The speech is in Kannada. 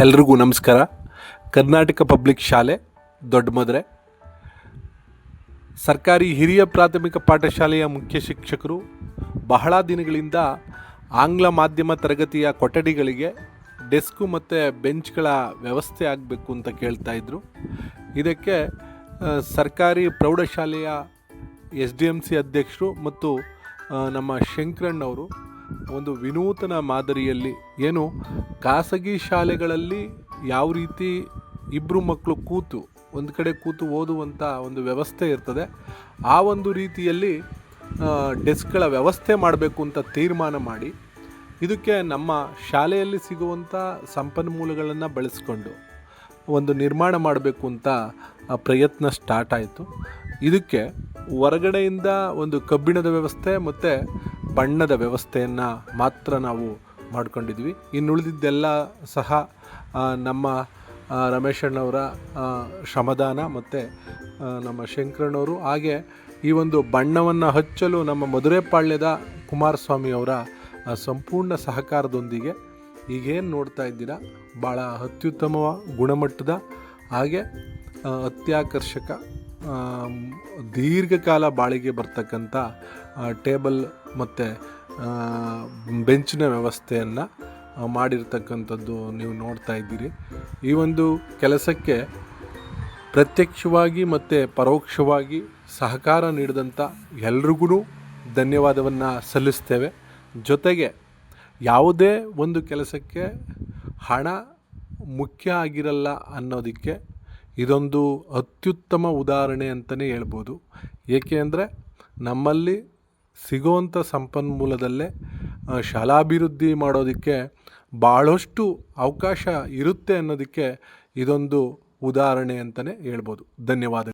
ಎಲ್ರಿಗೂ ನಮಸ್ಕಾರ. ಕರ್ನಾಟಕ ಪಬ್ಲಿಕ್ ಶಾಲೆ ದೊಡ್ಡಮದ್ರೆ ಸರ್ಕಾರಿ ಹಿರಿಯ ಪ್ರಾಥಮಿಕ ಪಾಠಶಾಲೆಯ ಮುಖ್ಯ ಶಿಕ್ಷಕರು ಬಹಳ ದಿನಗಳಿಂದ ಆಂಗ್ಲ ಮಾಧ್ಯಮ ತರಗತಿಯ ಕೊಠಡಿಗಳಿಗೆ ಡೆಸ್ಕು ಮತ್ತು ಬೆಂಚ್ಗಳ ವ್ಯವಸ್ಥೆ ಆಗಬೇಕು ಅಂತ ಕೇಳ್ತಾ ಇದ್ದರು ಇದಕ್ಕೆ ಸರ್ಕಾರಿ ಪ್ರೌಢಶಾಲೆಯ ಎಸ್ ಡಿ ಎಂ ಸಿ ಅಧ್ಯಕ್ಷರು ಮತ್ತು ನಮ್ಮ ಶಂಕರಣ್ಣವರು ಒಂದು ವಿನೂತನ ಮಾದರಿಯಲ್ಲಿ ಏನು ಖಾಸಗಿ ಶಾಲೆಗಳಲ್ಲಿ ಯಾವ ರೀತಿ ಇಬ್ಬರು ಮಕ್ಕಳು ಕೂತು, ಒಂದು ಕಡೆ ಕೂತು ಓದುವಂಥ ಒಂದು ವ್ಯವಸ್ಥೆ ಇರ್ತದೆ. ಆ ಒಂದು ರೀತಿಯಲ್ಲಿ ಡೆಸ್ಕ್ಗಳ ವ್ಯವಸ್ಥೆ ಮಾಡಬೇಕು ಅಂತ ತೀರ್ಮಾನ ಮಾಡಿ, ಇದಕ್ಕೆ ನಮ್ಮ ಶಾಲೆಯಲ್ಲಿ ಸಿಗುವಂಥ ಸಂಪನ್ಮೂಲಗಳನ್ನು ಬಳಸ್ಕೊಂಡು ಒಂದು ನಿರ್ಮಾಣ ಮಾಡಬೇಕು ಅಂತ ಪ್ರಯತ್ನ ಸ್ಟಾರ್ಟ್ ಆಯಿತು. ಇದಕ್ಕೆ ಹೊರಗಡೆಯಿಂದ ಒಂದು ಕಬ್ಬಿಣದ ವ್ಯವಸ್ಥೆ ಮತ್ತು ಬಣ್ಣದ ವ್ಯವಸ್ಥೆಯನ್ನು ಮಾತ್ರ ನಾವು ಮಾಡ್ಕೊಂಡಿದ್ವಿ. ಇನ್ನುಳಿದಿದ್ದೆಲ್ಲ ಸಹ ನಮ್ಮ ಆ, ರಮೇಶ್ ಅಣ್ಣವರ ಆ, ಶ್ರಮದಾನ ಮತ್ತು ನಮ್ಮ ಶಂಕರಣ್ಣವರು. ಹಾಗೆ ಈ ಒಂದು ಬಣ್ಣವನ್ನು ಹಚ್ಚಲು ನಮ್ಮ ಮಧುರೆಪಾಳ್ಯದ ಕುಮಾರಸ್ವಾಮಿ ಅವರ ಸಂಪೂರ್ಣ ಸಹಕಾರದೊಂದಿಗೆ ಈಗೇನು ನೋಡ್ತಾ ಇದ್ದೀರಾ? ಭಾಳ ಅತ್ಯುತ್ತಮ ಗುಣಮಟ್ಟದ ಹಾಗೆ ಅತ್ಯಾಕರ್ಷಕ ದೀರ್ಘಕಾಲ ಬಾಳಿಗೆ ಬರ್ತಕ್ಕಂಥ ಟೇಬಲ್ ಮತ್ತು ಬೆಂಚಿನ ವ್ಯವಸ್ಥೆಯನ್ನು ಮಾಡಿರ್ತಕ್ಕಂಥದ್ದು ನೀವು ನೋಡ್ತಾ ಇದ್ದೀರಿ. ಈ ಒಂದು ಕೆಲಸಕ್ಕೆ ಪ್ರತ್ಯಕ್ಷವಾಗಿ ಮತ್ತು ಪರೋಕ್ಷವಾಗಿ ಸಹಕಾರ ನೀಡಿದಂಥ ಎಲ್ರಿಗೂ ಧನ್ಯವಾದವನ್ನು ಸಲ್ಲಿಸ್ತೇವೆ. ಜೊತೆಗೆ ಯಾವುದೇ ಒಂದು ಕೆಲಸಕ್ಕೆ ಹಣ ಮುಖ್ಯ ಆಗಿರಲ್ಲ ಅನ್ನೋದಕ್ಕೆ ಇದೊಂದು ಅತ್ಯುತ್ತಮ ಉದಾಹರಣೆ ಅಂತಲೇ ಹೇಳ್ಬೋದು. ಏಕೆ ಅಂದರೆ ನಮ್ಮಲ್ಲಿ ಸಿಗುವಂಥ ಸಂಪನ್ಮೂಲದಲ್ಲೇ ಶಾಲಾಭಿವೃದ್ಧಿ ಮಾಡೋದಕ್ಕೆ ಭಾಳಷ್ಟು ಅವಕಾಶ ಇರುತ್ತೆ ಅನ್ನೋದಕ್ಕೆ ಇದೊಂದು ಉದಾಹರಣೆ ಅಂತಲೇ ಹೇಳ್ಬೋದು. ಧನ್ಯವಾದ